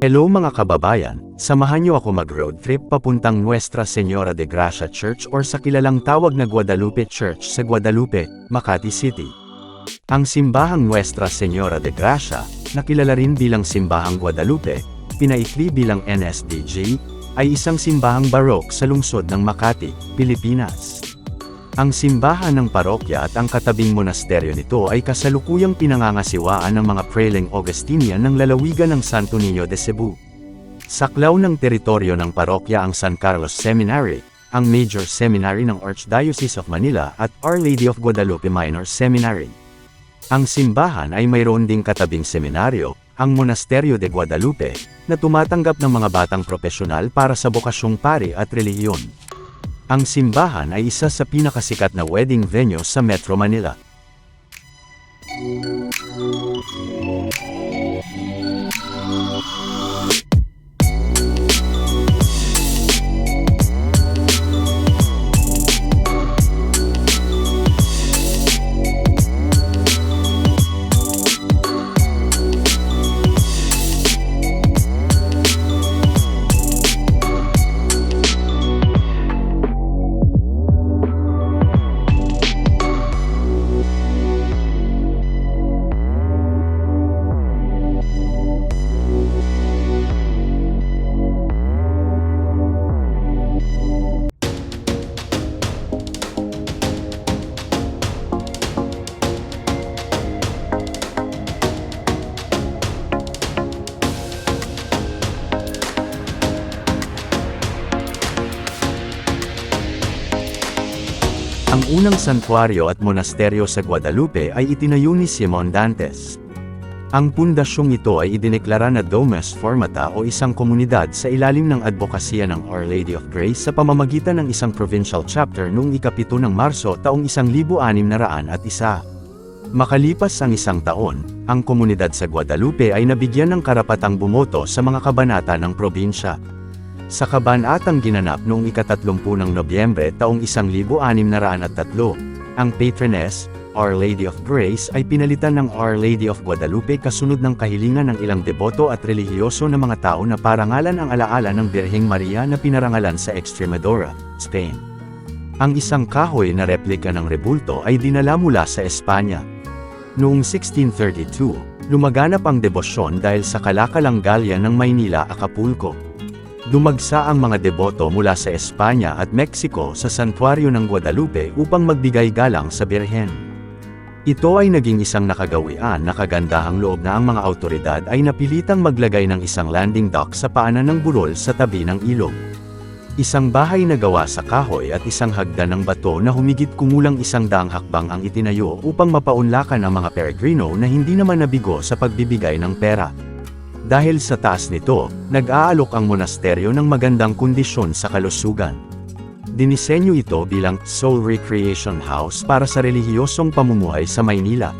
Hello mga kababayan, samahan niyo ako mag-road trip papuntang Nuestra Señora de Gracia Church or sa kilalang tawag na Guadalupe Church sa Guadalupe, Makati City. Ang simbahang Nuestra Señora de Gracia, na kilala rin bilang Simbahang Guadalupe, pinaikli bilang NSDG, ay isang simbahang barok sa lungsod ng Makati, Pilipinas. Ang simbahan ng parokya at ang katabing monasteryo nito ay kasalukuyang pinangangasiwaan ng mga preleng Augustinian ng lalawigan ng Santo Niño de Cebu. Saklaw ng teritoryo ng parokya ang San Carlos Seminary, ang major seminary ng Archdiocese of Manila at Our Lady of Guadalupe Minor Seminary. Ang simbahan ay mayroon ding katabing seminaryo, ang Monasterio de Guadalupe, na tumatanggap ng mga batang propesyonal para sa bokasyong pari at relihiyon. Ang simbahan ay isa sa pinakasikat na wedding venue sa Metro Manila. Ang unang santuario at monasteryo sa Guadalupe ay itinayo ni Simon Dantes. Ang pundasyong ito ay idineklara na Domus Formata o isang komunidad sa ilalim ng advokasya ng Our Lady of Grace sa pamamagitan ng isang provincial chapter noong ikapito ng Marso taong 1601. Makalipas ang isang taon, ang komunidad sa Guadalupe ay nabigyan ng karapatang bumoto sa mga kabanata ng probinsya. Sa kabanatang ginanap noong ikatatlumpung ng Nobyembre taong 1603, ang patroness, Our Lady of Grace ay pinalitan ng Our Lady of Guadalupe kasunod ng kahilingan ng ilang deboto at relihiyoso na mga tao na parangalan ang alaala ng Birheng Maria na pinarangalan sa Extremadura, Spain. Ang isang kahoy na replika ng rebulto ay dinala mula sa Espanya. Noong 1632, lumaganap ang debosyon dahil sa kalakalang galya ng Maynila, Acapulco. Dumagsa ang mga deboto mula sa Espanya at Mexico sa santuario ng Guadalupe upang magbigay galang sa Birhen. Ito ay naging isang nakagawian na kagandahang loob na ang mga autoridad ay napilitang maglagay ng isang landing dock sa paanan ng burol sa tabi ng ilog. Isang bahay na gawa sa kahoy at isang hagdan ng bato na humigit kumulang isang daang hakbang ang itinayo upang mapaunlakan ang mga peregrino na hindi naman nabigo sa pagbibigay ng pera. Dahil sa taas nito, nag-aalok ang monasteryo ng magandang kondisyon sa kalusugan. Dinisenyo ito bilang Soul Recreation House para sa relihiyosong pamumuhay sa Maynila.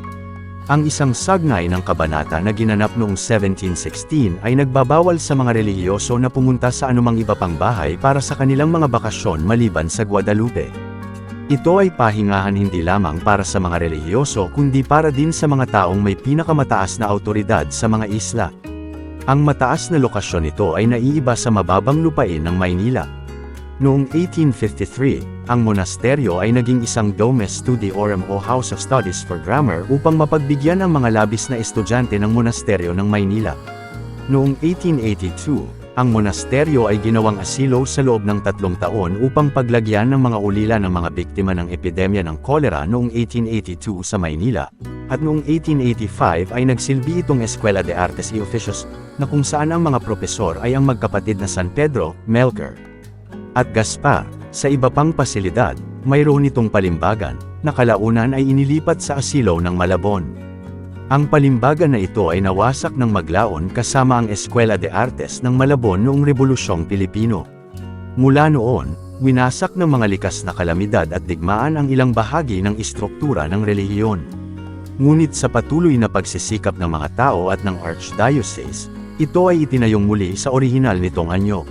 Ang isang sagnay ng kabanata na ginanap noong 1716 ay nagbabawal sa mga relihiyoso na pumunta sa anumang iba pang bahay para sa kanilang mga bakasyon maliban sa Guadalupe. Ito ay pahingahan hindi lamang para sa mga relihiyoso kundi para din sa mga taong may pinakamataas na autoridad sa mga isla. Ang mataas na lokasyon nito ay naiiba sa mababang lupain ng Maynila. Noong 1853, ang monasteryo ay naging isang Domus Studiorum o House of Studies for Grammar upang mapagbigyan ang mga labis na estudyante ng monasteryo ng Maynila. Noong 1882, ang monasteryo ay ginawang asilo sa loob ng tatlong taon upang paglagyan ng mga ulila ng mga biktima ng epidemya ng kolera noong 1882 sa Maynila, at noong 1885 ay nagsilbi itong Escuela de Artes y Oficios, na kung saan ang mga propesor ay ang magkapatid na San Pedro, Melgar, at Gaspar. Sa iba pang pasilidad, mayroon itong palimbagan, na kalaunan ay inilipat sa asilo ng Malabon. Ang palimbagan na ito ay nawasak ng maglaon kasama ang Escuela de Artes ng Malabon noong Rebolusyong Pilipino. Mula noon, winasak ng mga likas na kalamidad at digmaan ang ilang bahagi ng istruktura ng relihiyon. Ngunit sa patuloy na pagsisikap ng mga tao at ng Archdiocese, ito ay itinayong muli sa orihinal nitong anyo.